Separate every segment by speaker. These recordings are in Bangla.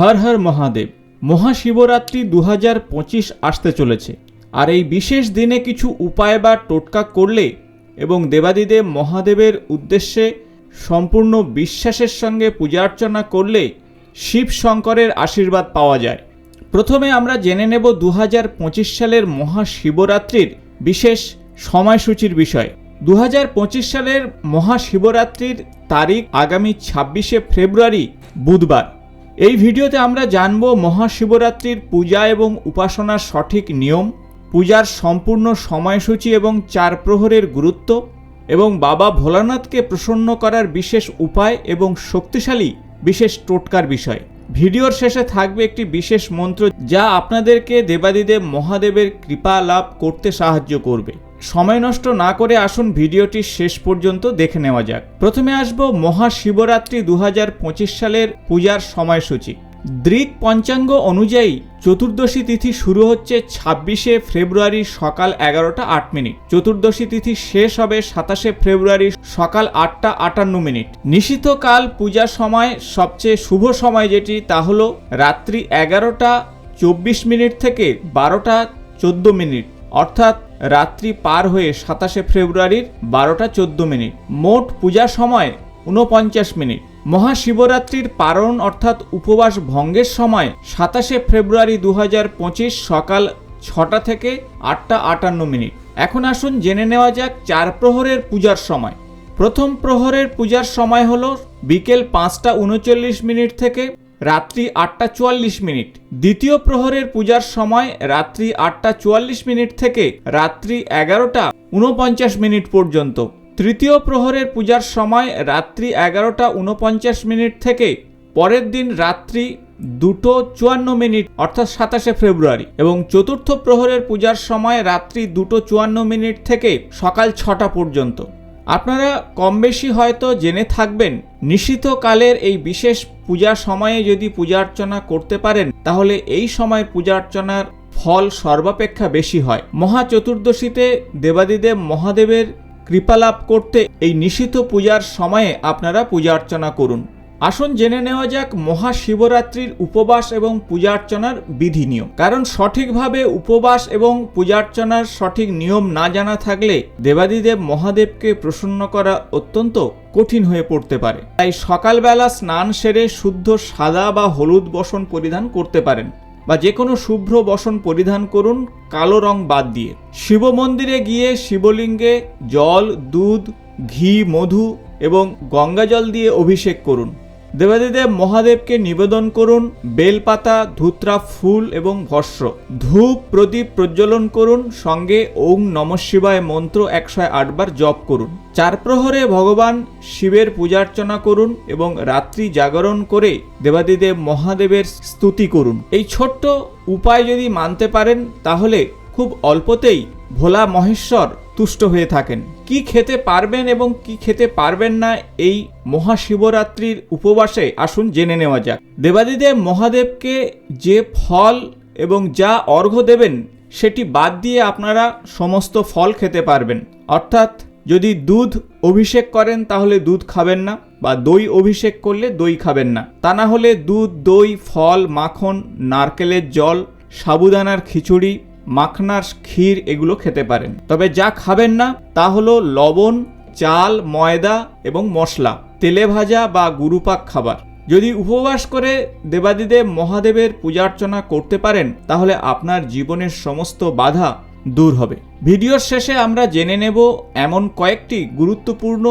Speaker 1: হর হর মহাদেব, মহাশিবরাত্রি দু হাজার পঁচিশ আসতে চলেছে। আর এই বিশেষ দিনে কিছু উপায় বা টোটকা করলে এবং দেবাদিদেব মহাদেবের উদ্দেশ্যে সম্পূর্ণ বিশ্বাসের সঙ্গে পূজা অর্চনা করলে শিব শঙ্করের আশীর্বাদ পাওয়া যায়। প্রথমে আমরা জেনে নেব দু হাজার পঁচিশ সালের মহাশিবরাত্রির বিশেষ সময়সূচির বিষয়। দু হাজার পঁচিশ সালের মহাশিবরাত্রির তারিখ আগামী ছাব্বিশে ফেব্রুয়ারি, বুধবার। এই ভিডিওতে আমরা জানব মহাশিবরাত্রির পূজা এবং উপাসনার সঠিক নিয়ম, পূজার সম্পূর্ণ সময়সূচি এবং চার প্রহরের গুরুত্ব, এবং বাবা ভোলানাথকে প্রসন্ন করার বিশেষ উপায় এবং শক্তিশালী বিশেষ টোটকার বিষয়। ভিডিওর শেষে থাকবে একটি বিশেষ মন্ত্র যা আপনাদেরকে দেবাদিদেব মহাদেবের কৃপা লাভ করতে সাহায্য করবে। সময় নষ্ট না করে আসুন ভিডিওটি শেষ পর্যন্ত দেখে নেওয়া যাক। প্রথমে আসব মহাশিবরাত্রি দু হাজার পঁচিশ সালের পূজার সময়সূচি। দৃক পঞ্চাঙ্গ অনুযায়ী চতুর্দশী তিথি শুরু হচ্ছে ছাব্বিশে ফেব্রুয়ারি সকাল এগারোটা আট মিনিট। চতুর্দশী তিথি শেষ হবে সাতাশে ফেব্রুয়ারি সকাল আটটা আটান্ন মিনিট। নিষিদ্ধ কাল পূজার সময় সবচেয়ে শুভ সময় যেটি তা হলো রাত্রি এগারোটা চব্বিশ মিনিট থেকে বারোটা চোদ্দ মিনিট। অর্থাৎ রাত্রি পার হয়ে সাতাশে ফেব্রুয়ারির বারোটা চোদ্দ মিনিট। মোট পূজার সময় ঊনপঞ্চাশ মিনিট। মহাশিবরাত্রির পারণ অর্থাৎ উপবাস ভঙ্গের সময় সাতাশে ফেব্রুয়ারি দু হাজার পঁচিশ সকাল ছটা থেকে আটটা আটান্ন মিনিট। এখন আসুন জেনে নেওয়া যাক চার প্রহরের পূজার সময়। প্রথম প্রহরের পূজার সময় হল বিকেল পাঁচটা উনচল্লিশ মিনিট থেকে রাত্রি আটটা চুয়াল্লিশ মিনিট। দ্বিতীয় প্রহরের পূজার সময় রাত্রি আটটা চুয়াল্লিশ মিনিট থেকে রাত্রি এগারোটা উনপঞ্চাশ মিনিট পর্যন্ত। তৃতীয় প্রহরের পূজার সময় রাত্রি এগারোটা উনপঞ্চাশ মিনিট থেকে পরের দিন রাত্রি দুটো চুয়ান্ন মিনিট, অর্থাৎ সাতাশে ফেব্রুয়ারি। এবং চতুর্থ প্রহরের পূজার সময় রাত্রি দুটো চুয়ান্ন মিনিট থেকে সকাল ছটা পর্যন্ত। আপনারা কম বেশি হয়তো জেনে থাকবেন নিশিত কালের এই বিশেষ পূজার সময়ে যদি পূজা অর্চনা করতে পারেন, তাহলে এই সময় পূজা অর্চনার ফল সর্বাপেক্ষা বেশি হয়। মহা চতুর্দশীতে দেবাদিদেব মহাদেবের কৃপালাভ করতে এই নিশীথ পূজার সময়ে আপনারা পূজা অর্চনা করুন। আসুন জেনে নেওয়া যাক মহাশিবরাত্রির উপবাস এবং পূজা অর্চনার বিধি নিয়ম। কারণ সঠিকভাবে উপবাস এবং পূজার্চনার সঠিক নিয়ম না জানা থাকলে দেবাদিদেব মহাদেবকে প্রসন্ন করা অত্যন্ত কঠিন হয়ে পড়তে পারে। তাই সকালবেলা স্নান সেরে শুদ্ধ সাদা বা হলুদ বসন পরিধান করতে পারেন বা যে কোনো শুভ্র বসন পরিধান করুন কালো রং বাদ দিয়ে। শিব মন্দিরে গিয়ে শিবলিঙ্গে জল, দুধ, ঘি, মধু এবং গঙ্গাজল দিয়ে অভিষেক করুন। দেবাদিদেব মহাদেবকে নিবেদন করুন, বেলপাতা, ধুত্রা, ফুল এবং ভস্য ধূপ, প্রদীপ প্রজ্বলন করুন, সঙ্গে ওং নম শিবায় মন্ত্র একশো আটবার জপ করুন। চার প্রহরে ভগবান শিবের পূজার্চনা করুন এবং রাত্রি জাগরণ করে দেবাদিদেব মহাদেবের স্তুতি করুন। এই ছোট্ট উপায় যদি মানতে পারেন, তাহলে খুব অল্পতেই ভোলা মহেশ্বর তুষ্ট হয়ে থাকেন। কি খেতে পারবেন এবং কি খেতে পারবেন না এই মহাশিবরাত্রির উপবাসে? আসুন জেনে নেওয়া যাক। দেবাদিদেব মহাদেবকে যে ফল এবং যা অর্ঘ্য দেবেন, সেটি বাদ দিয়ে আপনারা সমস্ত ফল খেতে পারবেন। অর্থাৎ যদি দুধ অভিষেক করেন, তাহলে দুধ খাবেন না, বা দই অভিষেক করলে দই খাবেন না। তা না হলে দুধ, দই, ফল, মাখন, নারকেলের জল, সাবুদানার খিচুড়ি মাখনার ক্ষীর এগুলো খেতে পারেন। তবে যা খাবেন না তা হলো লবণ, চাল, ময়দা এবং মশলা, তেলে ভাজা বা গুরুপাক খাবার। যদি উপবাস করে দেবাদিদেব মহাদেবের পূজার্চনা করতে পারেন, তাহলে আপনার জীবনের সমস্ত বাধা দূর হবে। ভিডিওর শেষে আমরা জেনে নেব এমন কয়েকটি গুরুত্বপূর্ণ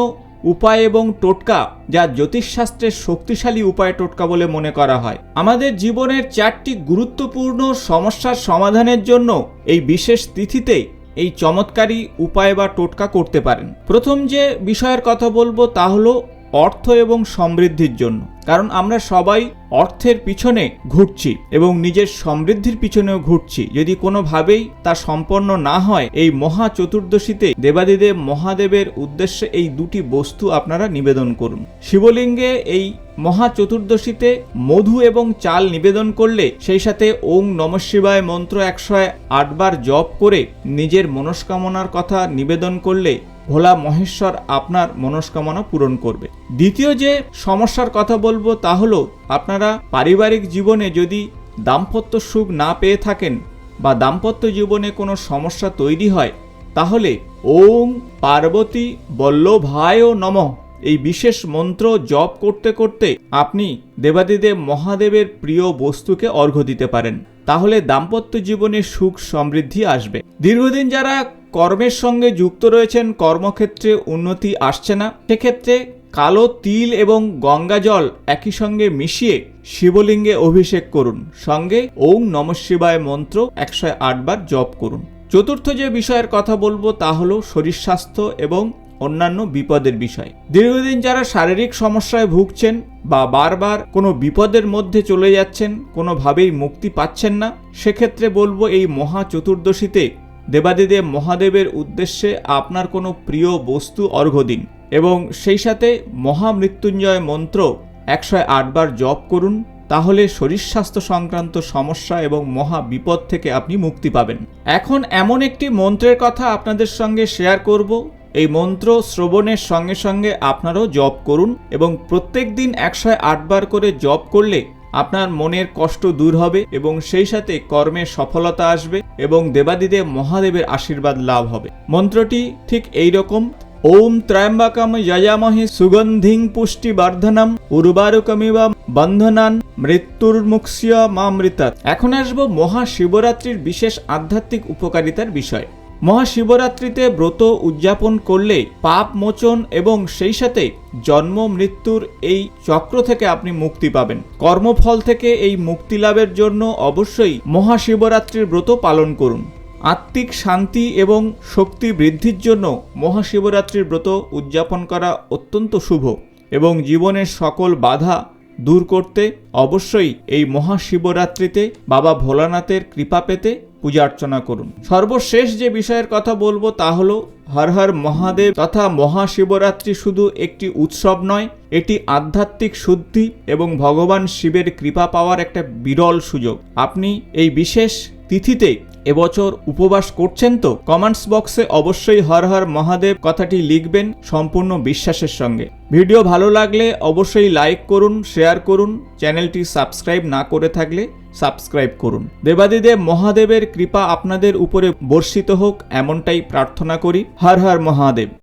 Speaker 1: উপায় এবং টোটকা যা জ্যোতিষশাস্ত্রের শক্তিশালী উপায় টোটকা বলে মনে করা হয়। আমাদের জীবনের চারটি গুরুত্বপূর্ণ সমস্যার সমাধানের জন্য এই বিশেষ তিথিতে এই চমৎকারী উপায় বা টোটকা করতে পারেন। প্রথম যে বিষয়ের কথা বলব তা হলো অর্থ এবং সমৃদ্ধির জন্য। কারণ আমরা সবাই অর্থের পিছনে ঘুরছি এবং নিজের সমৃদ্ধির পিছনেও ঘুরছি। যদি কোনোভাবেই তা সম্পন্ন না হয়, এই মহা চতুর্দশীতে দেবাদিদেব মহাদেবের উদ্দেশ্যে এই দুটি বস্তু আপনারা নিবেদন করুন। শিবলিঙ্গে এই মহা চতুর্দশীতে মধু এবং চাল নিবেদন করলে সেই সাথে ওং নম শিবায় মন্ত্র একশো আটবার জপ করে নিজের মনস্কামনার কথা নিবেদন করলে ভোলা মহেশ্বর আপনার মনস্কামনা পূরণ করবে। দ্বিতীয় যে সমস্যার কথা বলব তা হলো, আপনারা পারিবারিক জীবনে যদি দাম্পত্য সুখ না পেয়ে থাকেন বা দাম্পত্য জীবনে কোনো সমস্যা তৈরি হয়, তাহলে ওম পার্বতী বল্লভায় নমঃ। এই বিশেষ মন্ত্র জপ করতে করতে আপনি দেবাদিদেব মহাদেবের প্রিয় বস্তুকে অর্ঘ্য দিতে পারেন। তাহলে দাম্পত্য জীবনে সুখ সমৃদ্ধি আসবে। দীর্ঘদিন যারা কর্মের সঙ্গে যুক্ত রয়েছেন, কর্মক্ষেত্রে উন্নতি আসছে না। সেক্ষেত্রে কালো তিল এবং গঙ্গা জল একই সঙ্গে মিশিয়ে শিবলিঙ্গে অভিষেক করুন। সঙ্গে ওম নম শিবায় মন্ত্র একশো আটবার জপ করুন। চতুর্থ যে বিষয়ের কথা বলব তা হলো শরীর স্বাস্থ্য এবং অন্যান্য বিপদের বিষয়। দীর্ঘদিন যারা শারীরিক সমস্যায় ভুগছেন বা বারবার কোনো বিপদের মধ্যে চলে যাচ্ছেন, কোনোভাবেই মুক্তি পাচ্ছেন না, সেক্ষেত্রে বলব এই মহা চতুর্দশীতে দেবাদিদেব মহাদেবের উদ্দেশ্যে আপনার কোনো প্রিয় বস্তু অর্ঘ্য দিন এবং সেই সাথে মহামৃত্যুঞ্জয় মন্ত্র একশো আটবার জপ করুন, তাহলে শরীর স্বাস্থ্য সংক্রান্ত সমস্যা এবং মহা বিপদ থেকে আপনি মুক্তি পাবেন। এখন এমন একটি মন্ত্রের কথা আপনাদের সঙ্গে শেয়ার করব এই মন্ত্র শ্রবণের সঙ্গে সঙ্গে আপনারও জপ করুন এবং প্রত্যেক দিন একশো আটবার করে জপ করলে আপনার মনের কষ্ট দূর হবে এবং সেই সাথে কর্মে সফলতা আসবে এবং দেবাদিদেব মহাদেবের আশীর্বাদ লাভ হবে। মন্ত্রটি ঠিক এই রকম, ওম ত্রয়ম্বকম যজামহে সুগন্ধিং পুষ্টি বর্ধনম উর্বারুকমিব বন্ধনান মৃত্যুর মৃত্যুর্মুক্ষ্য মামৃতাৎ। এখন আসব মহাশিবরাত্রির বিশেষ আধ্যাত্মিক উপকারিতার বিষয়। মহাশিবরাত্রিতে ব্রত উদযাপন করলে পাপ মোচন এবং সেই সাথে জন্ম মৃত্যুর এই চক্র থেকে আপনি মুক্তি পাবেন। কর্মফল থেকে এই মুক্তি লাভের জন্য অবশ্যই মহাশিবরাত্রির ব্রত পালন করুন। আত্মিক শান্তি এবং শক্তি বৃদ্ধির জন্য মহাশিবরাত্রির ব্রত উদযাপন করা অত্যন্ত শুভ এবং জীবনের সকল বাধা দূর করতে অবশ্যই এই মহাশিবরাত্রিতে বাবা ভোলানাথের কৃপা পেতে পূজা অর্চনা করুন। সর্বশেষ যে বিষয়ের কথা বলব তা হলো, হর হর মহাদেব তথা মহাশিবরাত্রি শুধু একটি উৎসব নয়, এটি আধ্যাত্মিক শুদ্ধি এবং ভগবান শিবের কৃপা পাওয়ার একটা বিরল সুযোগ। আপনি এই বিশেষ তিথিতে এবছর উপবাস করছেন তো? কমেন্টস বক্সে অবশ্যই হর হর মহাদেব কথাটি লিখবেন সম্পূর্ণ বিশ্বাসের সঙ্গে। ভিডিও ভালো লাগলে অবশ্যই লাইক করুন, শেয়ার করুন, চ্যানেলটি সাবস্ক্রাইব না করে থাকলে সাবস্ক্রাইব করুন। দেবাদিদেব মহাদেবের কৃপা আপনাদের উপরে বর্ষিত হোক, এমনটাই প্রার্থনা করি। হর হর মহাদেব।